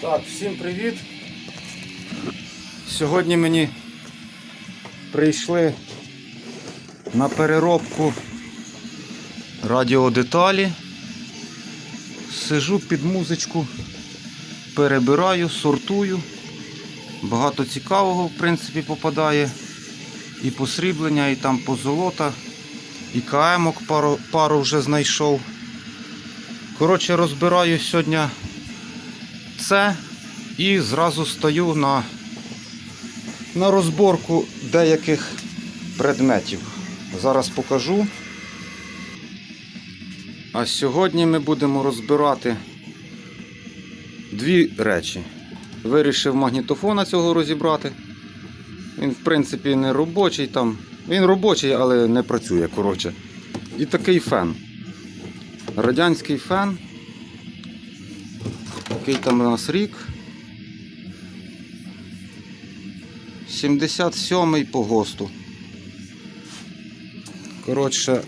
Так, всім привіт. Сьогодні мені прийшли на переробку радіодеталі. Сижу під музичку, перебираю, сортую. Багато цікавого, в принципі, попадає. І посріблення, і там позолота, і КМок пару, пару вже знайшов. Коротше, розбираю сьогодні це і зразу стою на, на розборку деяких предметів. Зараз покажу. А сьогодні ми будемо розбирати дві речі. Вирішив магнітофона цього розібрати. Він, в принципі, не робочий там. Він робочий, але не працює, коротше. І такий фен. Радянський фен. Який там у нас рік? 77-й по ГОСТу. Коротше,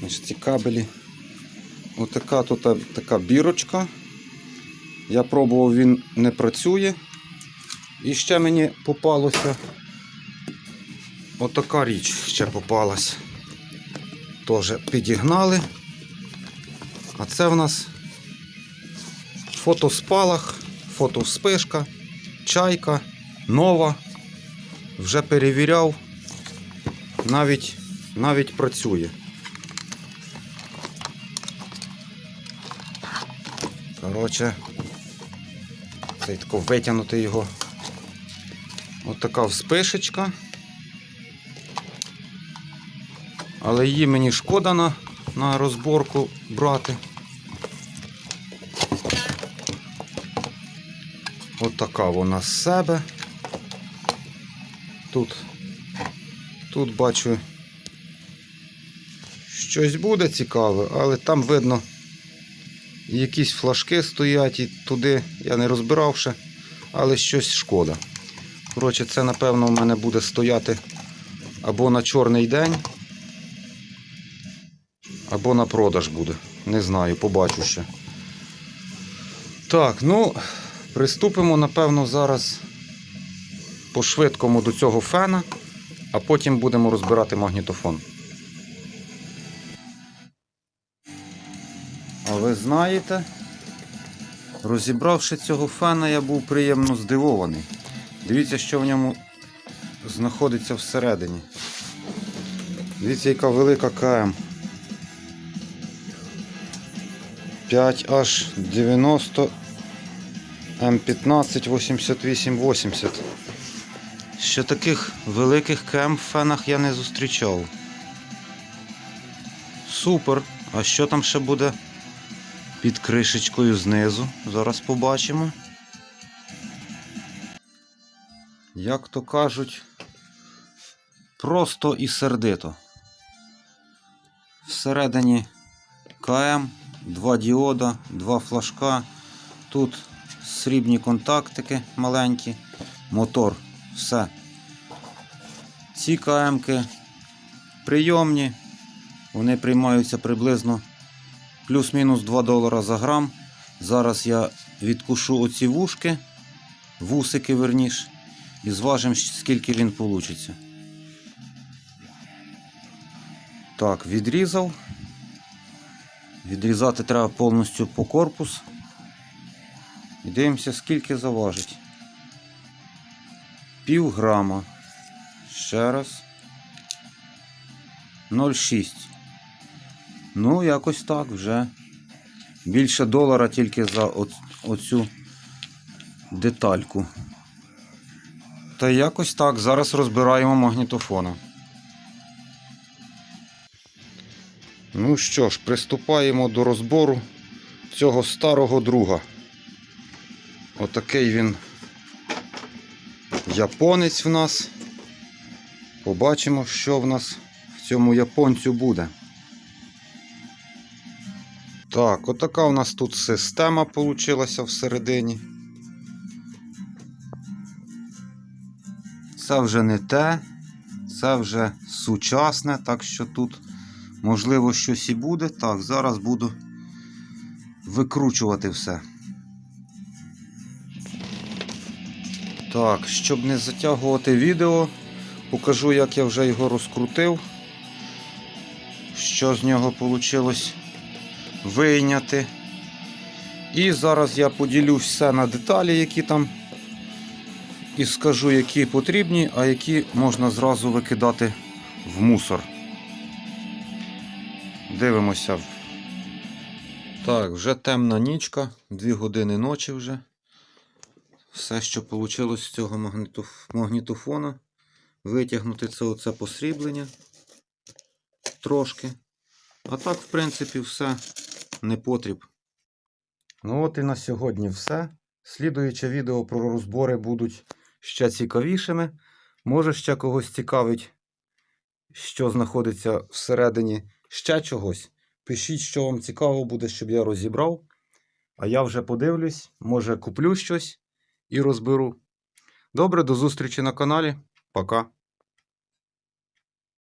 значить, ці кабелі. Отака тут така бірочка. Я пробував, він не працює. І ще мені попалося отака річ ще попалась. Теж підігнали. А це в нас фотоспалах, фотовспишка, чайка, нова. Вже перевіряв, навіть, навіть працює. Коротше, цей тако витягнути його. Ось така вспишечка. Але її мені шкода на, на розборку брати. От вона з себе. Тут, тут бачу, щось буде цікаве, але там видно якісь флажки стоять і туди я не розбирав ще, але щось шкода. Коротше, це, напевно, в мене буде стояти або на чорний день, або на продаж буде. Не знаю, побачу ще. Так, ну, приступимо, напевно, зараз по-швидкому до цього фена, а потім будемо розбирати магнітофон. А ви знаєте, розібравши цього фена, я був приємно здивований. Дивіться, що в ньому знаходиться всередині. Дивіться, яка велика КМ. 5H90 М15 8880. Ще таких великих в фенах я не зустрічав. Супер. А що там ще буде під кришечкою знизу? Зараз побачимо. Як то кажуть, просто і сердито. Всередині КМ, два діода, два флажка. Тут срібні контактики маленькі, мотор, все. Ці КМки прийомні, вони приймаються приблизно плюс-мінус 2 долара за грам. Зараз я відкушу оці вушки, вусики верніш, і зважимо, скільки він вийде. Так, відрізав. Відрізати треба повністю по корпус. І дивимося, скільки заважить. Пів грама. Ще раз. 0,6. Ну, якось так вже. Більше долара тільки за оц- оцю детальку. Та якось так. Зараз розбираємо магнітофона. Ну що ж, приступаємо до розбору цього старого друга. Отакий він японець в нас. Побачимо, що в нас в цьому японцю буде. Так, отака у нас тут система получилася всередині. Це вже не те, це вже сучасне, так що тут можливо щось і буде. Так, зараз буду викручувати все. Так, щоб не затягувати відео, покажу, як я вже його розкрутив. Що з нього вийшло вийняти. І зараз я поділю все на деталі, які там. І скажу, які потрібні, а які можна зразу викидати в мусор. Дивимося. Так, вже темна нічка, 2 години ночі вже. Все, що вийшло з цього магнітофона. Витягнути це оце посріблення трошки. А так, в принципі, все не потріб. Ну от і на сьогодні все. Слідуюче відео про розбори будуть ще цікавішими. Може, ще когось цікавить, що знаходиться всередині ще чогось. Пишіть, що вам цікаво буде, щоб я розібрав. А я вже подивлюсь, може куплю щось і розберу. Добре, до зустрічі на каналі. Пока.